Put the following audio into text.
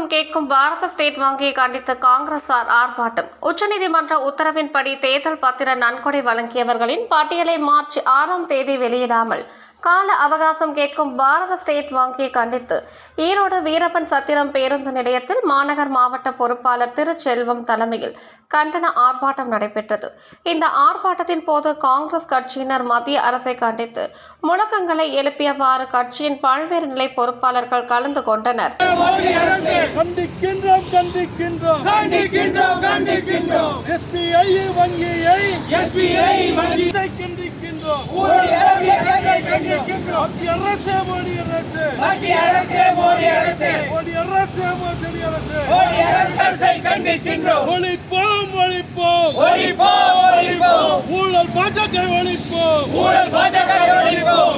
கேட்கும் பாரத ஸ்டேட் வங்கியை கண்டித்து காங்கிரசார் ஆர்ப்பாட்டம். உச்சநீதிமன்ற உத்தரவின்படி தேர்தல் பத்திர நன்கொடை வழங்கியவர்களின் பட்டியலை மார்ச் ஆறாம் தேதி வெளியிடாமல் கால அவகாசம் கேட்கும் பாரத ஸ்டேட் வங்கியை கண்டித்து ஈரோடு வீரப்பன் சத்திரம் பேருந்து நிலையத்தில் மாநகர் மாவட்ட பொறுப்பாளர் திருச்செல்வம் தலைமையில் கண்டன ஆர்ப்பாட்டம் நடைபெற்றது. இந்த ஆர்ப்பாட்டத்தின் போது காங்கிரஸ் கட்சியினர் மத்திய அரசை கண்டித்து முழக்கங்களை எழுப்பியவாறு கட்சியின் பல்வேறு நிலை பொறுப்பாளர்கள் கலந்து கொண்டனர். வங்கியை அரசு மோடி அரசு. மத்திய அரசே மோடி அரசே. மோடி அரசு மோடி அரசு. மோடி அரசை கண்டிக்கின்றோம். ஒழிப்போம் ஒழிப்போம். ஒழிப்போம் ஒழிப்போம். ஊழல் பாஜக ஒழிப்போம். ஊழல் பாஜக ஒழிப்போம்.